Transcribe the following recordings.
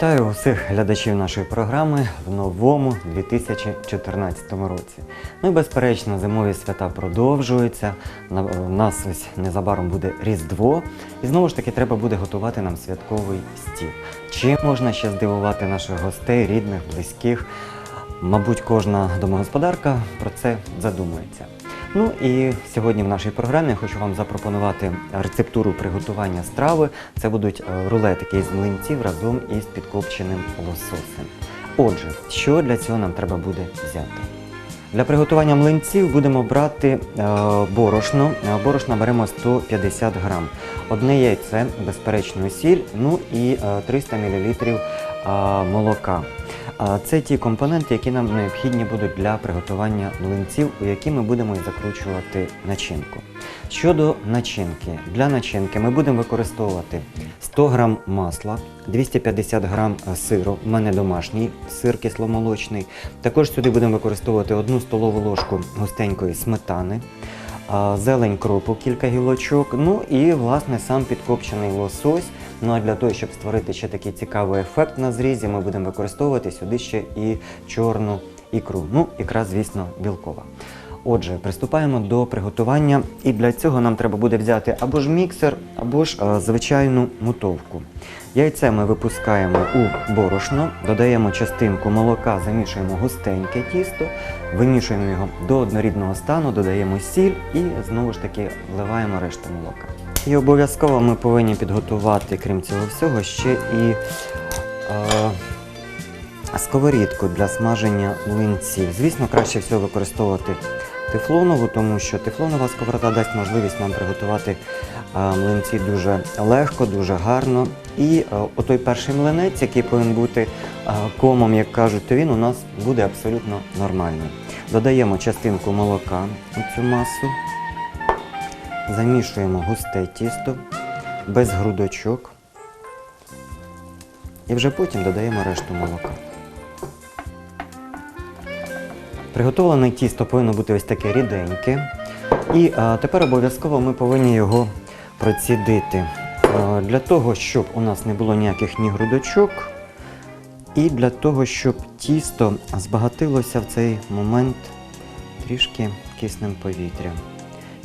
Вітаю усіх глядачів нашої програми в новому 2014 році. Ну і безперечно, зимові свята продовжуються. У нас ось незабаром буде Різдво, і знову ж таки треба буде готувати нам святковий стіл. Чим можна ще здивувати наших гостей, рідних, близьких? Мабуть, кожна домогосподарка про це задумується. Ну і сьогодні в нашій програмі я хочу вам запропонувати рецептуру приготування страви. Це будуть е, рулетики із млинців разом із підкопченим лососем. Отже, що для цього нам треба буде взяти? Для приготування млинців будемо брати е, борошно. Е, Борошна беремо 150 грам. Одне яйце, безперечно, сіль, ну і е, 300 мл молока. Це ті компоненти, які нам необхідні будуть для приготування млинців, у які ми будемо закручувати начинку. Щодо начинки, для начинки ми будемо використовувати 100 г масла, 250 г сиру, у мене домашній сир кисломолочний. Також сюди будемо використовувати 1 столову ложку густенької сметани, зелень кропу, кілька гілочок, ну і власне сам підкопчений лосось. Ну а для того, щоб створити ще такий цікавий ефект на зрізі, ми будемо використовувати сюди ще і чорну ікру. Ну, ікра, звісно, білкова. Отже, приступаємо до приготування, і для цього нам треба буде взяти або ж міксер, або ж е, звичайну мутовку. Яйце ми випускаємо у борошно, додаємо частинку молока, замішуємо густеньке тісто, вимішуємо його до однорідного стану, додаємо сіль і знову ж таки вливаємо решту молока. І обов'язково ми повинні підготувати, крім цього всього, ще і е, сковорідку для смаження млинців. Звісно, краще всього використовувати тефлонову, тому що тефлонова сковорода дасть можливість нам приготувати е, млинці дуже легко, дуже гарно. І е, отой перший млинець, який повинен бути е, комом, як кажуть, то він у нас буде абсолютно нормальним. Додаємо частинку молока у цю масу, замішуємо густе тісто без грудочок. І вже потім додаємо решту молока. Приготовлене тісто повинно бути ось таке ріденьке. І а, тепер обов'язково ми повинні його процідити. А, для того, щоб у нас не було ніяких ні грудочок, і для того, щоб тісто збагатилося в цей момент трішки киснем повітря.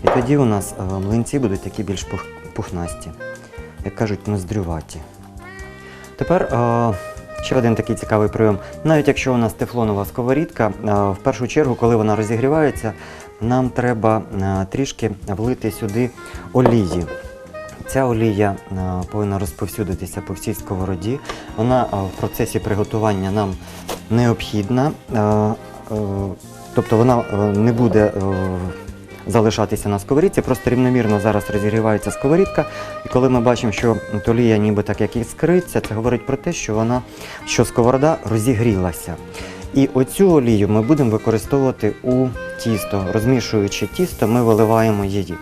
І тоді у нас млинці будуть такі більш пухнасті, як кажуть, ноздрюваті. Тепер е, ще один такий цікавий прийом. Навіть якщо у нас тефлонова сковорідка, е, в першу чергу, коли вона розігрівається, нам треба е, трішки влити сюди олії. Ця олія е, повинна розповсюдитися по всій сковороді. Вона е, в процесі приготування нам необхідна. е, е, Тобто вона е, не буде е, залишатися на сковорідці, просто рівномірно зараз розігрівається сковорідка. І коли ми бачимо, що олія ніби так як іскриться, це говорить про те, що вона, що сковорода розігрілася. І оцю олію ми будемо використовувати у тісто. Розмішуючи тісто, ми виливаємо її.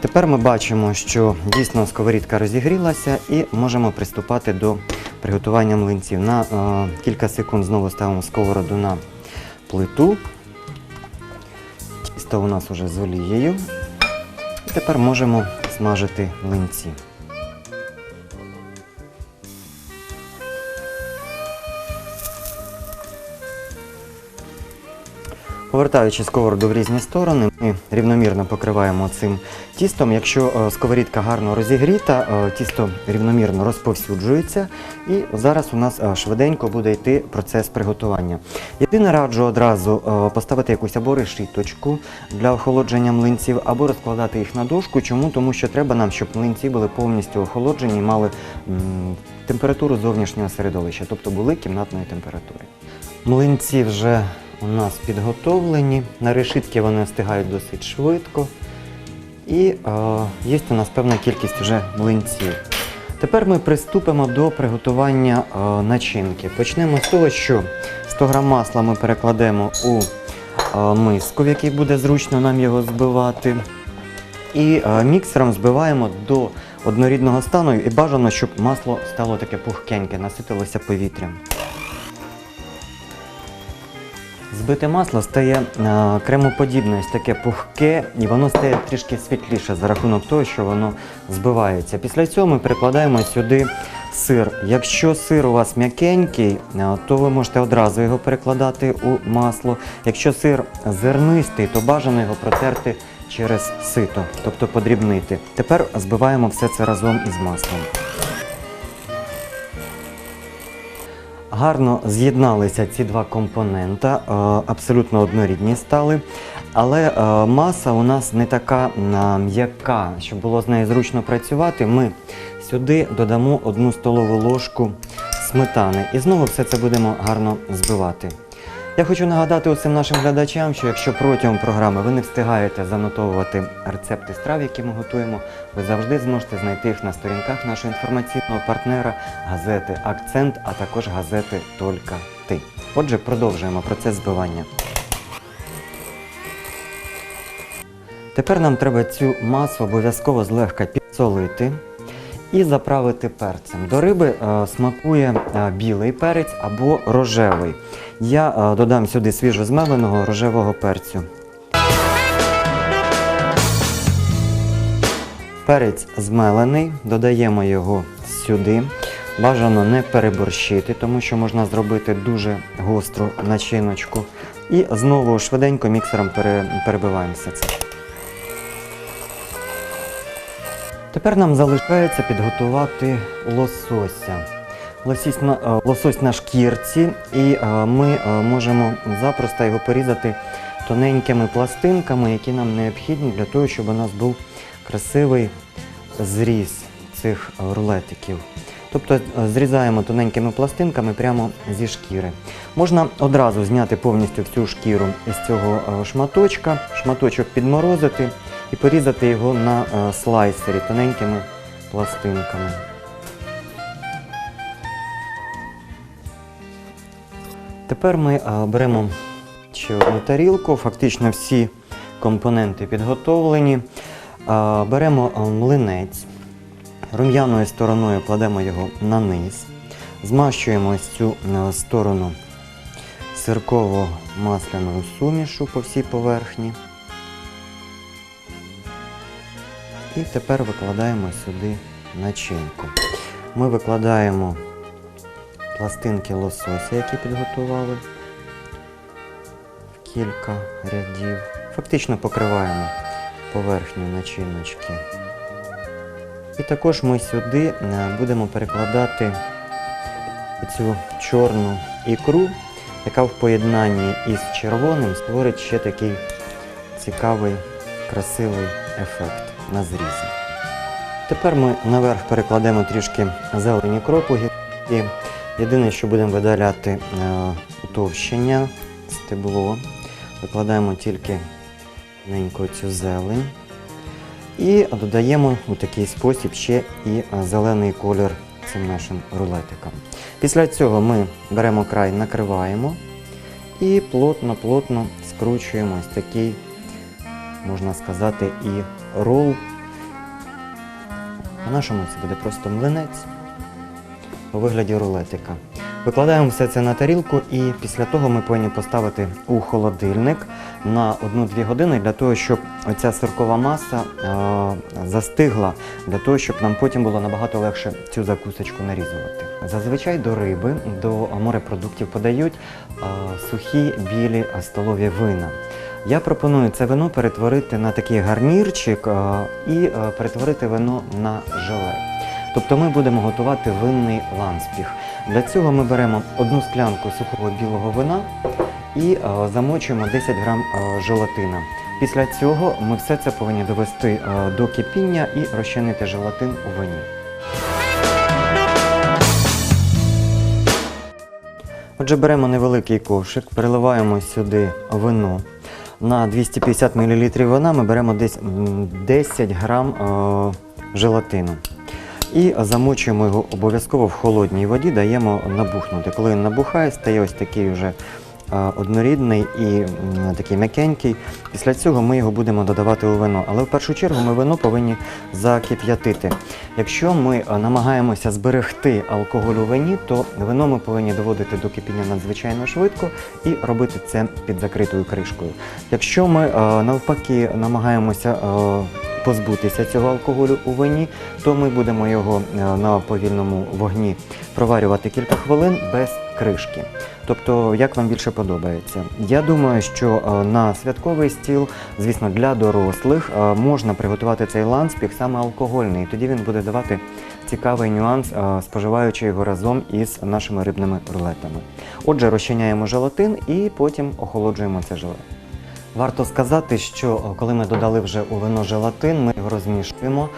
Тепер ми бачимо, що дійсно сковорідка розігрілася і можемо приступати до приготування млинців. На е, кілька секунд знову ставимо сковороду на плиту. Тісто у нас вже з олією. І тепер можемо смажити млинці. Повертаючи сковороду в різні сторони, ми рівномірно покриваємо цим тістом. Якщо е, сковорідка гарно розігріта, е, тісто рівномірно розповсюджується, і зараз у нас е, швиденько буде йти процес приготування. Єдине раджу одразу поставити якусь або решіточку для охолодження млинців, або розкладати їх на дошку. Чому? Тому що треба нам, щоб млинці були повністю охолоджені і мали температуру зовнішнього середовища, тобто були кімнатної температури. Млинці вже у нас підготовлені. На решітки вони встигають досить швидко. І е, є у нас певна кількість вже млинців. Тепер ми приступимо до приготування е, начинки. Почнемо з того, що 100 г масла ми перекладемо у е, миску, в якій буде зручно нам його збивати. І е, міксером збиваємо до однорідного стану і бажано, щоб масло стало таке пухкеньке, наситилося повітрям. Збите масло стає е, кремоподібне, ось таке пухке, і воно стає трішки світліше за рахунок того, що воно збивається. Після цього ми перекладаємо сюди сир. Якщо сир у вас м'якенький, е, то ви можете одразу його перекладати у масло. Якщо сир зернистий, то бажано його протерти через сито, тобто подрібнити. Тепер збиваємо все це разом із маслом. Гарно з'єдналися ці два компонента, е, абсолютно однорідні стали. Але е, маса у нас не така м'яка, щоб було з нею зручно працювати. Ми сюди додамо одну столову ложку сметани і знову все це будемо гарно збивати. Я хочу нагадати усім нашим глядачам, що якщо протягом програми ви не встигаєте занотовувати рецепти страв, які ми готуємо, ви завжди зможете знайти їх на сторінках нашого інформаційного партнера газети Акцент, а також газети Толька Ти. Отже, продовжуємо процес збивання. Тепер нам треба цю масу обов'язково злегка підсолити і заправити перцем. До риби е, смакує е, білий перець або рожевий. Я е, додам сюди свіжо змеленого рожевого перцю. Перець змелений, додаємо його сюди. Бажано не переборщити, тому що можна зробити дуже гостру начиночку. І знову швиденько міксером пере- перебиваємо все це. Тепер нам залишається підготувати лосося. Лосось на, е, лосось на шкірці, і е, ми е, можемо запросто його порізати тоненькими пластинками, які нам необхідні для того, щоб у нас був красивий зріз цих рулетиків. Тобто зрізаємо тоненькими пластинками прямо зі шкіри. Можна одразу зняти повністю всю шкіру із цього шматочка, шматочок підморозити і порізати його на е, слайсері тоненькими пластинками. Тепер ми е, беремо ще одну тарілку, фактично всі компоненти підготовлені. Е, Беремо млинець, рум'яною стороною кладемо його на низ, змащуємо ось цю сторону сирково-масляною сумішу по всій поверхні. І тепер викладаємо сюди начинку. Ми викладаємо пластинки лосося, які підготували в кілька рядів. Фактично покриваємо поверхню начиночки. І також ми сюди е, будемо перекладати цю чорну ікру, яка в поєднанні із червоним створить ще такий цікавий, красивий ефект на зрізі. Тепер ми наверх перекладемо трішки зелені кропу і єдине, що будемо видаляти е, утовщення, стебло. Викладаємо тільки ненько цю зелень. І додаємо у такий спосіб ще і е, зелений колір цим нашим рулетикам. Після цього ми беремо край, накриваємо і плотно-плотно скручуємо ось такий, можна сказати, і рол. По-нашому це буде просто млинець у вигляді рулетика. Викладаємо все це на тарілку і після того ми повинні поставити у холодильник на 1-2 години для того, щоб оця сиркова маса е, застигла, для того, щоб нам потім було набагато легше цю закусочку нарізувати. Зазвичай до риби, до морепродуктів подають е, сухі білі столові вина. Я пропоную це вино перетворити на такий гарнірчик е, і е, перетворити вино на желе. Тобто ми будемо готувати винний ланспіх. Для цього ми беремо одну склянку сухого білого вина і е, замочуємо 10 грам желатина. Після цього ми все це повинні довести до кипіння і розчинити желатин у вині. Отже, беремо невеликий ковшик, переливаємо сюди вино. На 250 мл вина ми беремо десь 10 грам е, желатину. І замочуємо його обов'язково в холодній воді, даємо набухнути. Коли він набухає, стає ось такий вже однорідний і такий м'якенький. Після цього ми його будемо додавати у вино. Але в першу чергу ми вино повинні закип'ятити. Якщо ми намагаємося зберегти алкоголь у вині, то вино ми повинні доводити до кипіння надзвичайно швидко і робити це під закритою кришкою. Якщо ми навпаки намагаємося позбутися цього алкоголю у вині, то ми будемо його на повільному вогні проварювати кілька хвилин без кришки. Тобто, як вам більше подобається. Я думаю, що е, на святковий стіл, звісно, для дорослих е, можна приготувати цей ланспіх саме алкогольний. І тоді він буде давати цікавий нюанс, е, споживаючи його разом із нашими рибними рулетами. Отже, розчиняємо желатин і потім охолоджуємо це желе. Варто сказати, що коли ми додали вже у вино желатин, ми його розмішуємо.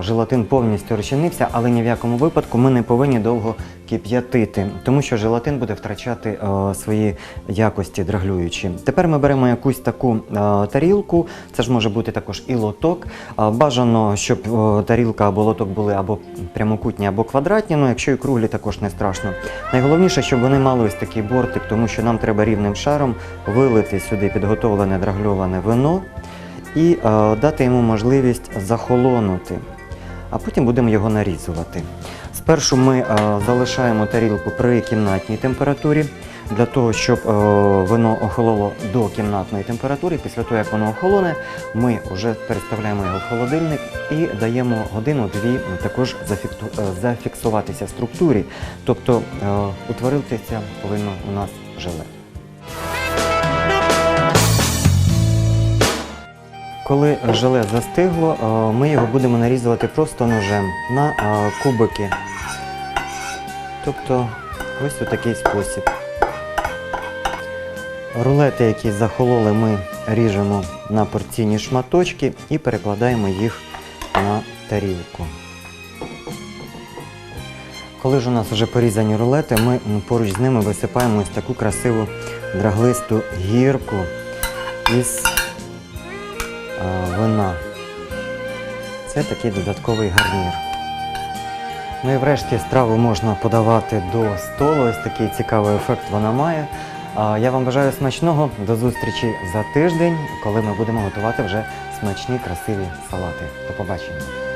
Желатин повністю розчинився, але ні в якому випадку ми не повинні довго кип'ятити, тому що желатин буде втрачати е, свої якості драглюючі. Тепер ми беремо якусь таку е, тарілку, це ж може бути також і лоток. А, Бажано, щоб е, тарілка або лоток були або прямокутні, або квадратні, ну якщо і круглі, також не страшно. Найголовніше, щоб вони мали ось такий бортик, тому що нам треба рівним шаром вилити сюди підготовлене драгльоване вино і е, дати йому можливість захолонути. А потім будемо його нарізувати. Спершу ми е, залишаємо тарілку при кімнатній температурі для того, щоб е, вино охололо до кімнатної температури. Після того, як воно охолоне, ми вже переставляємо його в холодильник і даємо годину-дві також е, зафіксуватися структурі. Тобто утворитися повинно у нас желе. Коли желе застигло, ми його будемо нарізувати просто ножем на кубики. Тобто ось у такий спосіб. Рулети, які захололи, ми ріжемо на порційні шматочки і перекладаємо їх на тарілку. Коли ж у нас вже порізані рулети, ми поруч з ними висипаємо ось таку красиву драглисту гірку із вина. Це такий додатковий гарнір. Ну і врешті страву можна подавати до столу. Ось такий цікавий ефект вона має. Я вам бажаю смачного. До зустрічі за тиждень, коли ми будемо готувати вже смачні красиві салати. До побачення.